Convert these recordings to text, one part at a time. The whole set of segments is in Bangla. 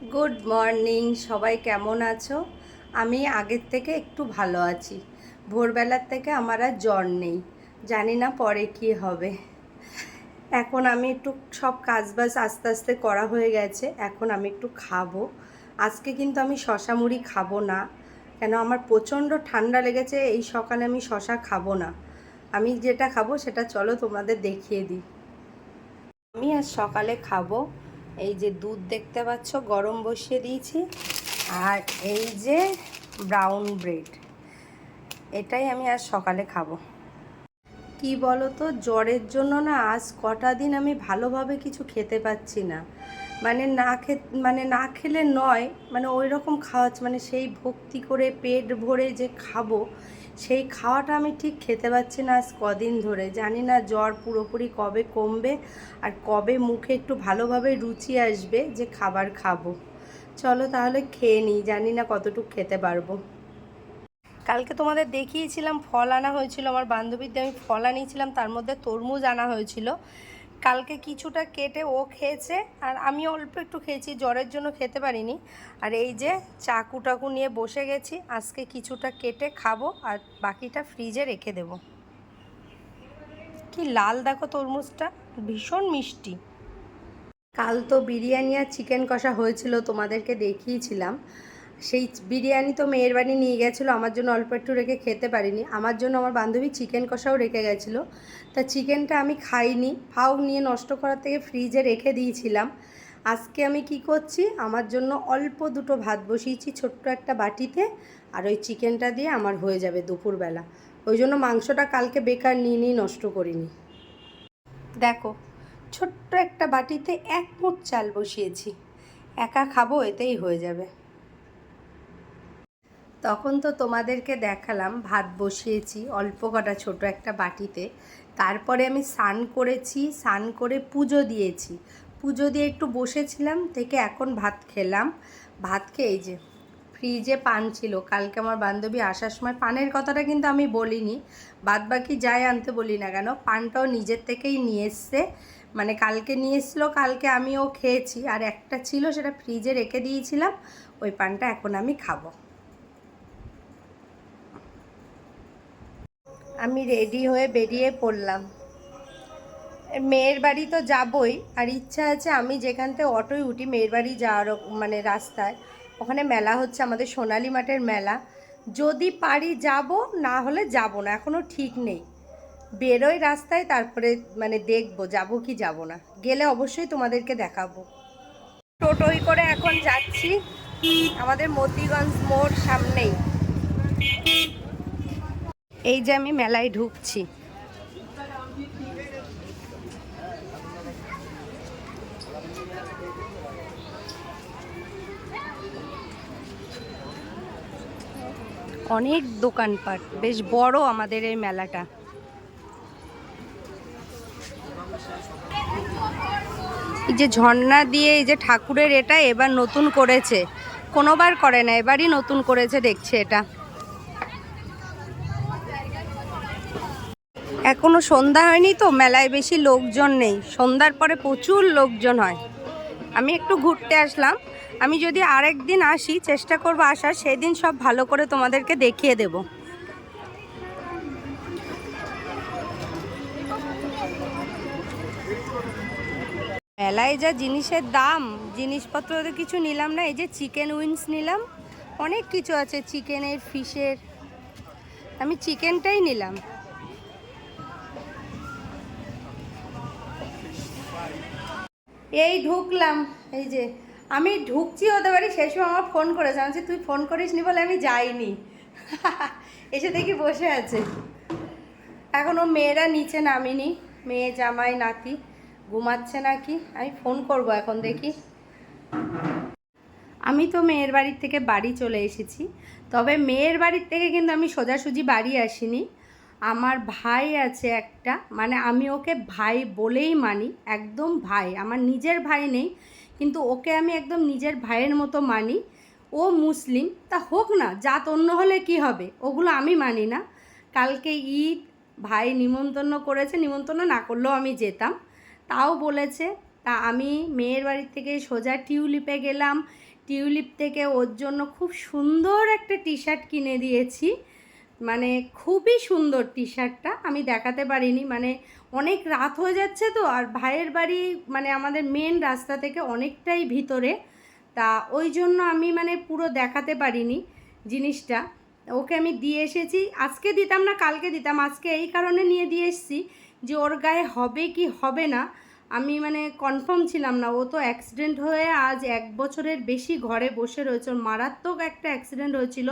গুড মর্নিং সবাই কেমন আছো? আমি আগের থেকে একটু ভালো আছি। ভোরবেলার থেকে আমার আর জ্বর নেই। জানি না পরে কি হবে। এখন আমি একটু সব কাজবাজ আস্তে আস্তে করা হয়ে গেছে। এখন আমি একটু খাব। আজকে কিন্তু আমি শশা মুড়ি খাব না। কেন আমার প্রচণ্ড ঠান্ডা লেগেছে, এই সকালে আমি শশা খাব না। আমি যেটা খাব সেটা চলো তোমাদের দেখিয়ে দিই। আমি আজ সকালে খাব এই যে দুধ দেখতে পাচ্ছ, গরম বসিয়ে দিয়েছি। আর এই যে ব্রাউন ব্রেড এটাই আমি আজ সকালে খাব। কি বলো তো জ্বরের জন্য না আজ কটা দিন আমি ভালোভাবে কিছু খেতে পাচ্ছি না। মানে না খে মানে না খেলে নয় মানে ওই রকম খাওয়াচ্ছে মানে সেই ভক্তি করে পেট ভরে যে খাব, সেই খাওয়াটা আমি ঠিক খেতে পাচ্ছি না আজ কদিন ধরে। জানি না জ্বর পুরোপুরি কবে কমবে আর কবে মুখে একটু ভালোভাবে রুচি আসবে যে খাবার খাব। চলো তাহলে খেয়ে নিই, জানি না কতটুকু খেতে পারব। কালকে তোমাদের দেখিয়েছিলাম, ফল আনা হয়েছিল, আমার বান্ধবীদের আমি ফল আনিয়েছিলাম, তার মধ্যে তরমুজ আনা হয়েছিল। কালকে কিছুটা কেটে ও খেয়েছে, আর আমি অল্প একটু খেয়েছি, জ্বরের জন্য খেতে পারিনি। আর এই যে চাকু টাকু নিয়ে বসে গেছি, আজকে কিছুটা কেটে খাব আর বাকিটা ফ্রিজে রেখে দেব। কি লাল দেখো তরমুজটা, ভীষণ মিষ্টি। কাল তো বিরিয়ানি আর চিকেন কষা হয়েছিল, তোমাদেরকে দেখিয়েছিলাম। সেই বিরিয়ানি তো মেয়ের বাড়ি নিয়ে গেছিল, আমার জন্য অল্প একটু রেখে খেতে পারিনি। আমার জন্য আমার বান্ধবী চিকেন কষাও রেখে গেছিল। তা চিকেনটা আমি খাইনি, ফাউ নিয়ে নষ্ট করার থেকে ফ্রিজে রেখে দিয়েছিলাম। আজকে আমি কি করছি, আমার জন্য অল্প দুটো ভাত বসিয়েছি ছোট্ট একটা বাটিতে, আর ওই চিকেনটা দিয়ে আমার হয়ে যাবে দুপুরবেলা। ওই জন্য মাংসটা কালকে বেকার নিয়ে নিয়ে নষ্ট করিনি। দেখো, ছোট্ট একটা বাটিতে এক মুঠ চাল বসিয়েছি। একা খাব, এতেই হয়ে যাবে। তখন তো তোমাদেরকে দেখালাম, ভাত বসিয়েছি, অল্প কটা ছোট একটা বাটিতে। তারপরে আমি স্নান করেছি, স্নান করে পুজো দিয়েছি। পুজো দিয়ে একটু বসেছিলাম, থেকে এখন ভাত খেলাম। ভাত খেয়ে যে, ফ্রিজে পান ছিল। কালকে আমার বান্ধবী আসার সময় পানের কথাটা কিন্তু আমি বলিনি। বাদ বাকি যাই আনতে বলি না কেন, পানটাও নিজের থেকেই নিয়ে এসছে। মানে কালকে নিয়ে এসছিলো, কালকে আমিও খেয়েছি। আর একটা ছিল, সেটা ফ্রিজে রেখে দিয়েছিলাম, ওই পানটা এখন আমি খাব। আমি রেডি হয়ে বেরিয়ে পড়লাম। মেয়ের বাড়ি তো যাবই, আর ইচ্ছা আছে আমি যেখান থেকে অটোয় উঠি মেয়ের বাড়ি যাওয়ার মানে রাস্তায়। ওখানে মেলা হচ্ছে, আমাদের সোনালি মাঠের মেলা। যদি পারি যাব, না হলে যাব না এখনও ঠিক নেই। বেরোই রাস্তায়, তারপরে মানে দেখব, যাব কি যাব না। গেলে অবশ্যই তোমাদেরকে দেখাবো। টোটোই করে এখন যাচ্ছি। আমাদের মতিগঞ্জ মোড় সামনেই। এই যে আমি মেলায় ঢুকছি। অনেক দোকানপাট, বেশ বড় আমাদের এই মেলাটা। এই যে ঝর্ণা দিয়ে এই যে ঠাকুরের এটা এবার নতুন করেছে। কোনোবার করে না, এবারই নতুন করেছে, দেখছে এটা। এখনও সন্ধ্যা হয়নি তো, মেলায় বেশি লোকজন নেই। সন্ধ্যার পরে প্রচুর লোকজন হয়। আমি একটু ঘুরতে আসলাম। আমি যদি আরেক দিন আসি, চেষ্টা করব আসার, সেদিন সব ভালো করে তোমাদেরকে দেখিয়ে দেব। মেলায় যা জিনিসের দাম, জিনিসপত্র তো কিছু নিলাম না, এই যে চিকেন উইংস নিলাম, অনেক কিছু আছে, চিকেনের, ফিশের। আমি চিকেনটাই নিলাম। এই ঢুকলাম, এই যে। আমি ঢুকছি হতে পারি সেই সময় আমার ফোন করেছে। আমি তুই ফোন করিস নি বলে আমি যাইনি। এসে দেখি বসে আছে। এখনও মেয়েরা নিচে নামিনি। মেয়ে, জামাই, নাতি ঘুমাচ্ছে নাকি? আমি ফোন করব এখন দেখি। আমি তো মেয়ের বাড়ির থেকে বাড়ি চলে এসেছি। তবে মেয়ের বাড়ির থেকে কিন্তু আমি সোজাসুজি বাড়ি আসিনি। আমার ভাই আছে একটা মানে আমি ওকে ভাই বলেই মানি, একদম ভাই। আমার নিজের ভাই নেই, কিন্তু ওকে আমি একদম নিজের ভাইয়ের মতো মানি। ও মুসলিম, তা হোক না, জাত অন্য হলে কি হবে? ওগুলো আমি মানি না। কালকে ঈদ, ভাই নিমন্ত্রণ করেছে, নিমন্ত্রণ না করলেও আমি যেতাম। তাও বলেছে, তা আমি মেয়ের বাড়ির থেকে সোজা টিউলিপে গেলাম। টিউলিপ থেকে ওর জন্য খুব সুন্দর একটা টি শার্ট কিনে দিয়েছি। মানে খুবই সুন্দর টি। শার্টটা আমি দেখাতে পারিনি মানে অনেক রাত হয়ে যাচ্ছে তো, আর ভাইয়ের বাড়ি মানে আমাদের মেন রাস্তা থেকে অনেকটাই ভিতরে। তা ওই জন্য আমি মানে পুরো দেখাতে পারিনি জিনিসটা। ওকে আমি দিয়ে এসেছি। আজকে দিতাম না, কালকে দিতাম। আজকে এই কারণে নিয়ে দিয়ে এসেছি যে ওর গায়ে হবে কি হবে না। আমি মানে কনফার্ম ছিলাম না। ও তো অ্যাক্সিডেন্ট হয়ে আজ এক বছরের বেশি ঘরে বসে রয়েছে। ওর মারাত্মক একটা অ্যাক্সিডেন্ট হয়েছিল।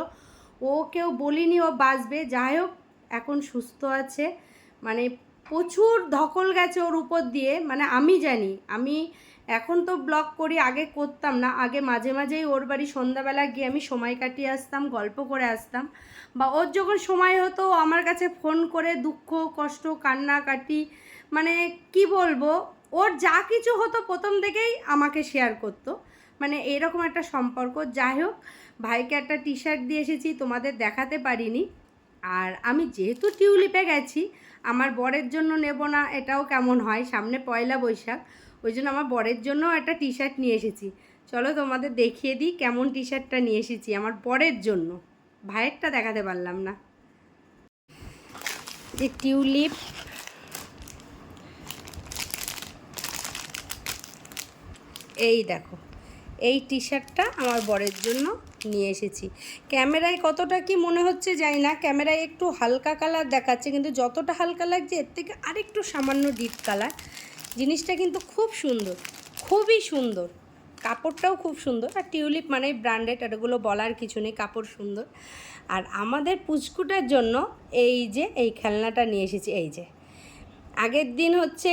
ও কেউ বলিনি ও বাঁচবে। যাই হোক, এখন সুস্থ আছে। মানে প্রচুর ধকল গেছে ওর উপর দিয়ে। মানে আমি জানি, আমি এখন তো ব্লগ করি, আগে করতাম না। আগে মাঝে মাঝেই ওর বাড়ি সন্ধ্যাবেলা গিয়ে আমি সময় কাটিয়ে আসতাম, গল্প করে আসতাম। বা ওর যখন সময় হতো আমার কাছে ফোন করে দুঃখ, কষ্ট কান্নাকাটি মানে কি বলব, ওর যা কিছু হতো প্রথম থেকেই আমাকে শেয়ার করতো। মানে এরকম একটা সম্পর্ক। যাই হোক ভাইকে একটা টি শার্ট দিয়ে এসেছি, তোমাদের দেখাতে পারিনি। আর আমি যেহেতু টিউলিপে গেছি, আমার বরের জন্য নেব না, এটাও কেমন হয়? সামনে পয়লা বৈশাখ, ওই জন্য আমার বরের জন্য একটা টি শার্ট নিয়ে এসেছি। চলো তোমাদের দেখিয়ে দিই কেমন টি শার্টটা নিয়ে এসেছি আমার বরের জন্য। ভাইয়েরটা দেখাতে পারলাম না। যে টিউলিপ। এই দেখো, এই টি শার্টটা আমার বরের জন্য। নিয়ে এসেছি। ক্যামেরায় কতটা কি মনে হচ্ছে জানি না, ক্যামেরায় একটু হালকা কালার দেখাচ্ছে, কিন্তু যতটা হালকা লাগছে এর থেকে আরেকটু সামান্য ডিপ কালার জিনিসটা কিন্তু খুব সুন্দর, খুবই সুন্দর। কাপড়টাও খুব সুন্দর, আর টিউলিপ মানে ব্র্যান্ডেড আর এগুলো বলার কিছু নেই, কাপড় সুন্দর। আর আমাদের পুচকুটার জন্য এই যে, এই খেলনাটা নিয়ে এসেছি, এই যে। আগের দিন হচ্ছে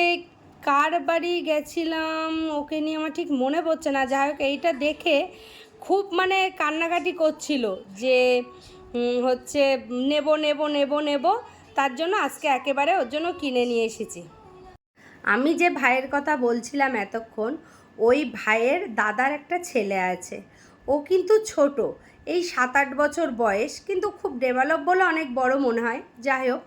কার বাড়ি গেছিলাম, ওকে নিয়ে আমার ঠিক মনে পড়ছে না। যাই হোক, এইটা দেখে খুব মানে কান্নাকাটি করছিল যে হচ্ছে নেব নেব নেব নেব, তার জন্য আজকে একেবারে ওর জন্য কিনে নিয়ে এসেছি। আমি যে ভাইয়ের কথা বলছিলাম এতক্ষণ, ওই ভাইয়ের দাদার একটা ছেলে আছে। ও কিন্তু ছোট, এই সাত আট বছর বয়স, কিন্তু খুব ডেভেলপ বলে অনেক বড় মনে হয়। যাই হোক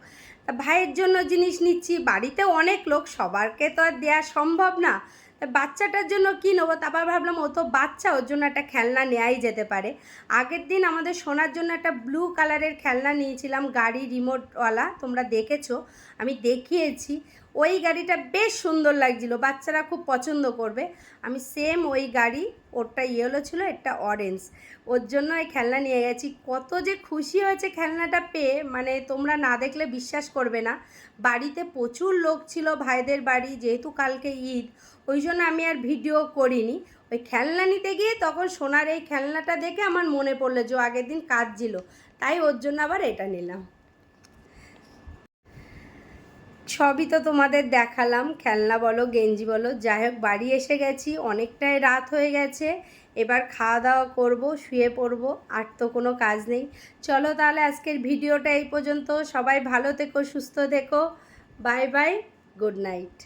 ভাইয়ের জন্য জিনিস নিচ্ছি, বাড়িতে অনেক লোক, সবারকে তো আর দেওয়া সম্ভব না। বাচ্চাটার জন্য কী নেব? তারপর ভাবলাম, ও তো বাচ্চা, ওর জন্য একটা খেলনা নেওয়াই যেতে পারে। আগের দিন আমাদের সোনার জন্য একটা ব্লু কালারের খেলনা নিয়েছিলাম, গাড়ি রিমোটওয়ালা তোমরা দেখেছ। আমি দেখিয়েছি। ওই গাড়িটা বেশ সুন্দর লাগছিল, বাচ্চারা খুব পছন্দ করবে। আমি সেম ওই গাড়ি, ওরটা ইয়েলো ছিল, একটা অরেঞ্জ ওর জন্য এই খেলনা নিয়ে গেছি। কত যে খুশি হয়েছে খেলনাটা পেয়ে মানে তোমরা না দেখলে বিশ্বাস করবে না। বাড়িতে প্রচুর লোক ছিল ভাইদের বাড়ি, যেহেতু কালকে ঈদ, ওই জন্য আমি আর ভিডিও করিনি। ওই খেলনা নিতে গিয়ে তখন সোনার এই খেলনাটা দেখে আমার মনে পড়ল যে আগের দিন কাঁদছিল। তাই ওর জন্য আবার এটা নিলাম। সবই তো তোমাদের দেখালাম। খেলনা বলো, গেঞ্জি বলো, যাই হোক, বাড়ি এসে গেছি, অনেকটাই রাত হয়ে গেছে। এবার খাওয়া দাওয়া করব, শুয়ে পড়ব, আর তো কোনো কাজ নেই। চলো তাহলে আজকের ভিডিওটা এই পর্যন্ত। সবাই ভালো থেকো, সুস্থ থেকো। Bye bye, good night.